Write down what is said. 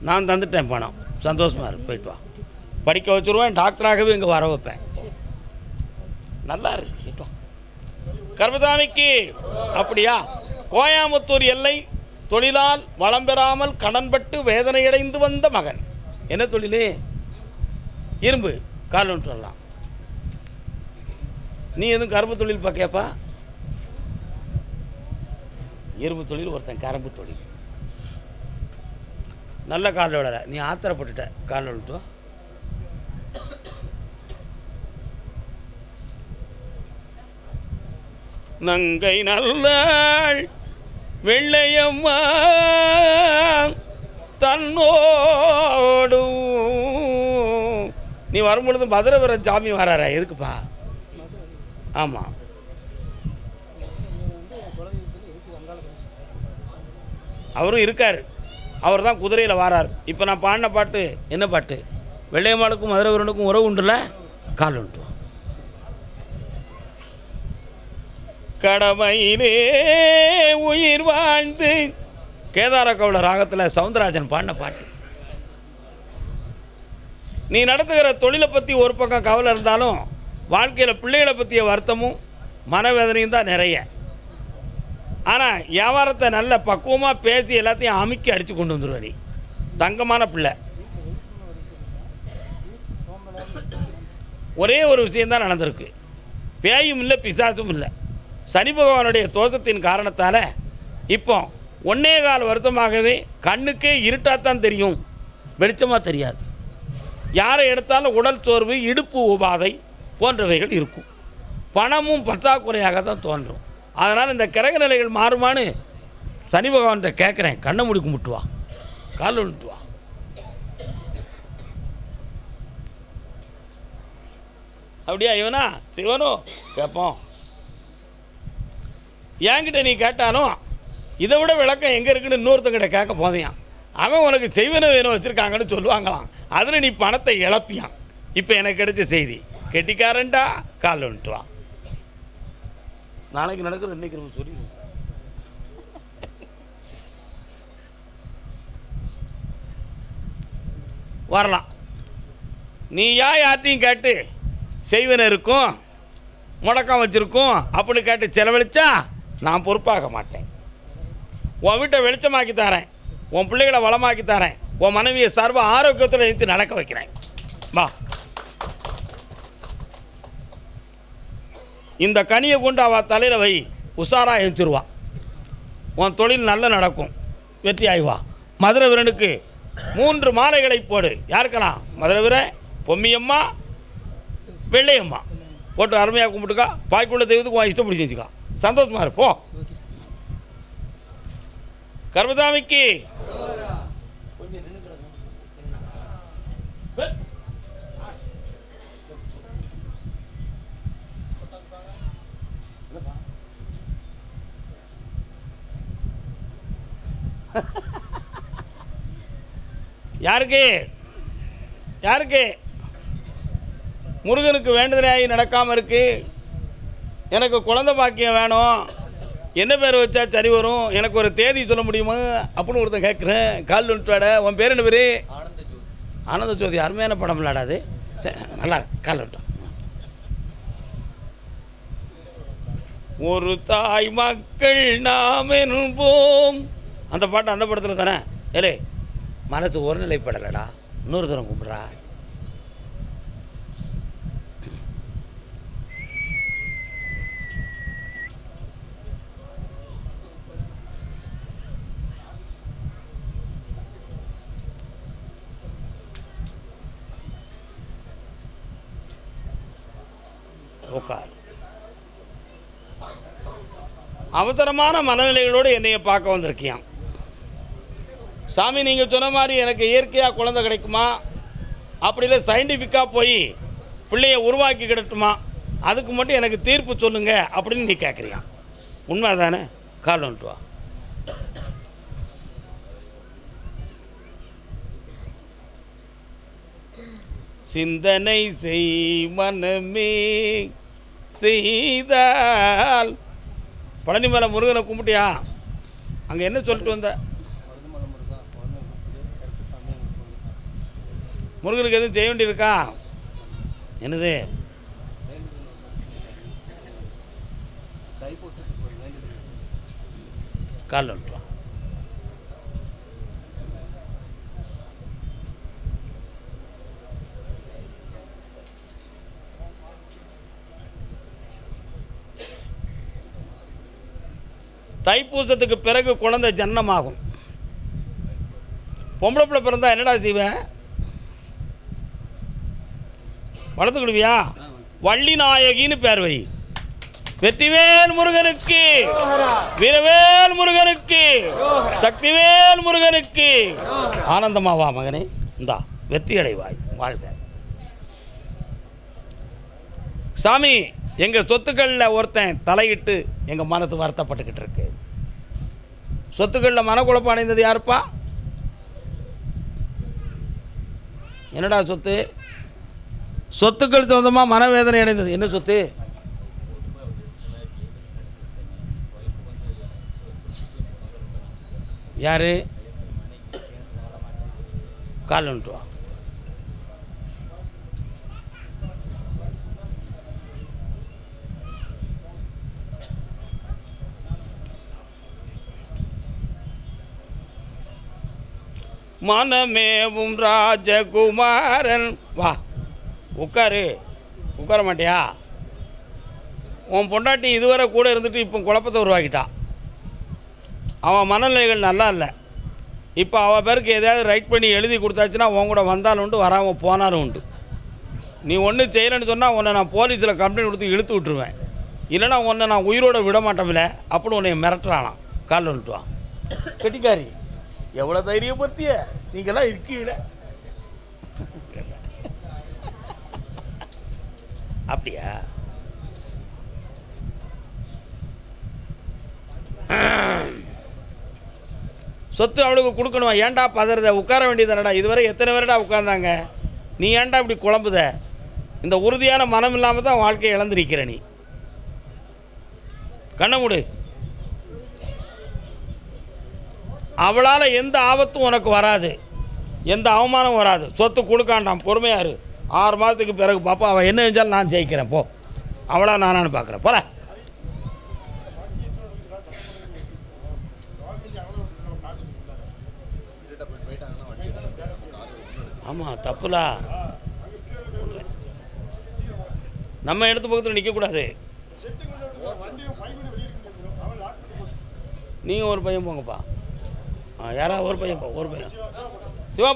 நான் தந்துட்டேன் பணம். சந்தோஷமாக இருக்கு போயிட்டு வா. படிக்க வச்சுருவேன் டாக்டராகவே இங்கே வர வைப்பேன். நல்லா இருக்கு போயிட்டு வா. கர்மதாமிக்கு அப்படியா? கோயாமுத்தூர் எல்லை தொழிலால் வளம் பெறாமல் கடன்பட்டு வேதனையடைந்து வந்த மகன். என்ன தொழிலே? இரும்பு. கால் ஒன்று வரலாம். நீ எதுவும் கரும்பு தொழில் பார்க்கையாப்பா? இரும்பு தொழில் ஒருத்தன் கரும்பு தொழில். நல்ல காலில் விடற நீ ஆத்திரப்பட்டுட்ட காலில் விட்டு நங்கை நல்லாள் வெள்ளையம்மா தன்னோடு நீ வரும்பொழுது மதுரவர சாமி வராரா? எதுக்குப்பா? ஆமாம் அவரும் இருக்கார். அவர் தான் குதிரையில் வாரார். இப்போ நான் பாடின பாட்டு என்ன பாட்டு? வெள்ளையம்மாளுக்கும் மதுரவரனுக்கும் உறவு உண்டுல கால் உண்டு கடமையிலே உயிர் வாழ்ந்து கேதார கவுள ராகத்தில் சவுந்தரராஜன் பாடின பாட்டு. நீ நடத்துகிற தொழிலை பற்றி ஒரு பக்கம் கவலை இருந்தாலும் வாழ்க்கையில் பிள்ளைகளை பற்றிய வருத்தமும் மனவேதனையும் தான் நிறைய. ஆனால் வியாபாரத்தை நல்ல பக்குவமாக பேசி எல்லாத்தையும் அமுக்கி அடித்து கொண்டு வந்துடுவ நீ. தங்கமான பிள்ளை. ஒரே ஒரு விஷயந்தான் நடந்திருக்கு. பேயும் இல்லை பிசாசும் இல்லை. சனி பகவானுடைய தோஷத்தின் காரணத்தால் இப்போ ஒன்னே கால் வருத்தமாகவே கண்ணுக்கே இருட்டாத்தான் தெரியும். வெளிச்சமாக தெரியாது. யாரை எடுத்தாலும் உடல் சோர்வு இடுப்பு உபாதை போன்றவைகள் இருக்கும். பணமும் பற்றாக்குறையாக தான் தோன்றும். அதனால் இந்த கிரக நிலைகள் மாறுமான்னு சனி பகவான்கிட்ட கேட்குறேன். கண்ணை முடி கும்பிட்டுவா காலில் கால் வா. அப்படியா இவனா? சிவனோ கேட்போம். என்கிட்ட நீ கேட்டாலும் இதை விட விளக்கம் எங்கே இருக்குன்னு இன்னொருத்தங்கிட்ட கேட்க போதையான் அவன் உனக்கு செய்வன வேணும் வச்சுருக்காங்கன்னு சொல்லுவாங்களாம். அதில் நீ பணத்தை இழப்பியான் இப்போ எனக்கு கிடைச்ச செய்தி கெட்டிக்காரன்டா கால் வந்துட்டு வா. நாளைக்கு நடக்குது இன்னைக்கு நம்ம சொல்லிடுவோம். வரலாம். நீ யா யார்ட்டையும் கேட்டு செய்வன இருக்கும் முடக்கம் வச்சுருக்கும் அப்படின்னு கேட்டு செலவழிச்சா நான் பொறுப்பாக மாட்டேன். உன் வீட்டை வெளிச்சமாக்கி தரேன் உன் பிள்ளைகளை வளமாக்கி தரேன் உன் மனைவியை சர்வ ஆரோக்கியத்துடன் நிறுத்தி நடக்க வைக்கிறேன். வா. இந்த கனியை கொண்டு அவள் தலையில் வை. உஷாராக எழுச்சிருவா உன் தொழில் நல்ல நடக்கும். வெற்றி ஆய்வா. மதுரை வீரனுக்கு மூன்று மாலைகளை போடு. யாருக்கெல்லாம் மதுரை வீரன் பொம்மியம்மா வெள்ளையம்மா. போட்டு அருமையாக கும்பிட்டுக்கா. பாய்க்குள்ள தெய்வத்துக்கு உன் இஷ்டப்படி செஞ்சுக்கா. சந்தோஷமாக இருப்போம். போ கர்மதாமிக்கு யாருக்கு? யாருக்கு? முருகனுக்கு வேண்டுதலாகி நடக்காமல் இருக்கு. எனக்கு குழந்தை பாக்கியம் வேணும். என்ன பேர் வச்சா சரி வரும்? எனக்கு ஒரு தேதி சொல்ல முடியுமா? அப்படின்னு ஒருத்தன் கேட்குறேன் கால் விட்டுவாட உன் பேர் என்ன பேர்? ஆனந்த ஜோதி. அருமையான படம் விளையாடாது சரி, நல்லா கால் விட்டோம் ஒரு தாய் மக்கள் நாம் என்போம் அந்த பாட்டு அந்த படத்தில் தானே? ஏலே மனசு ஒருநிலைப்படலடா. இன்னொரு தரம் கும்பிட்றா. உட்கார் அவசரமான மனநிலைகளோடு என்னைய பார்க்க வந்திருக்கியான் சாமி நீங்கள் சொன்ன மாதிரி எனக்கு இயற்கையாக குழந்தை கிடைக்குமா? அப்படி இல்லை சயின்டிஃபிக்காக போய் பிள்ளையை உருவாக்கி கிடட்டுமா? அதுக்கு மட்டும் எனக்கு தீர்ப்பு சொல்லுங்க அப்படின்னு நீ கேட்குறியா உண்மை தானே கால் வந்துட்டு வா. சிந்தனை செய் மனமே செய்தால். பழனிமலை முருகனை கும்பிட்டியா? அங்கே என்ன சொல்லிட்டு வந்த? முருகனுக்கு எதுவும் செய்ய வேண்டியிருக்கா? என்னது? கால் தைப்பூசத்துக்கு பிறகு குழந்தை ஜன்னமாகும். பொம்பளை பிள்ளை பிறந்தா என்னடா செய்வேன்? வளர்த்துக்கிடுவியா? வள்ளி நாயகின்னு பேர் வை. வெற்றிவேல் முருகனுக்கு. வீரவேல் முருகனுக்கு. சக்திவேல் முருகனுக்கு. ஆனந்தமாவா மகனே? இந்தா வெற்றி அடைவாய் வாழ்க. சாமி எங்கள் சொத்துக்களில் ஒருத்தன் தலையிட்டு எங்கள் மனசு வருத்தப்பட்டுக்கிட்டு இருக்கு. சொத்துக்களில் மனக்குழப்பம் அடைந்தது யாருப்பா? என்னடா சொத்து? சொத்துக்கள் சொந்தமாக மனவேதனை அடைந்தது. என்ன சொத்து? யாரு? கால் வந்துட்டு மனமேவும் ராஜகுமாரன். வா. உட்காரு. உட்கார மாட்டியா? உன் பொண்டாட்டி இதுவரை கூட இருந்துட்டு இப்போ குழப்பத்தை உருவாக்கிட்டான் அவன் மனநிலைகள் நல்லா இல்லை. இப்போ அவள் பேருக்கு எதையாவது ரைட் பண்ணி எழுதி கொடுத்தாச்சுன்னா உன் கூட வந்தாலும் உண்டு வராமல் போனாலும் உண்டு. நீ ஒன்றும் செய்யலைன்னு சொன்னால் உன்னை நான் போலீஸில் கம்ப்ளைண்ட் கொடுத்து இழுத்து விட்டுருவேன். இல்லைன்னா உன்னை நான் உயிரோட விட மாட்டோம்ல அப்படின்னு உன்னை மிரட்டுறானாம் காலில் வந்துட்டுவான் கெட்டிக்காரி எவ்வளோ தைரியப்படுத்திய? நீங்களாம் இருக்கீங்களே. அப்படியா? சொத்து அவளுக்கு கொடுக்கணும்? ஏன்டா பதறத? உட்கார வேண்டியதானடா இதுவரை எத்தனை பேரடா உட்கார்ந்தாங்க? நீ ஏன்டா இப்படி குழம்புத? இந்த உறுதியான மனம் இல்லாமல் தான் வாழ்க்கையை இழந்து நிற்கிற நீ. கண்ண முடு. அவளால் எந்த ஆபத்தும் உனக்கு வராது. எந்த அவமானம் வராது. சொத்து கொடுக்காண்டாம். பொறுமையாக இரு. ஆறு மாதத்துக்கு பிறகு பாப்பா அவன் என்ன செஞ்சாலும் நான் ஜெயிக்கிறேன் போ. அவளா நானான்னு பார்க்குறேன் போல ஆமாம் தப்புலா நம்ம இடத்து பக்கத்தில் நிற்கக்கூடாது நீங்கள் ஒரு பையன் போங்கப்பா. யாராவது ஒரு பையன் போ ஒரு பையன். சிவா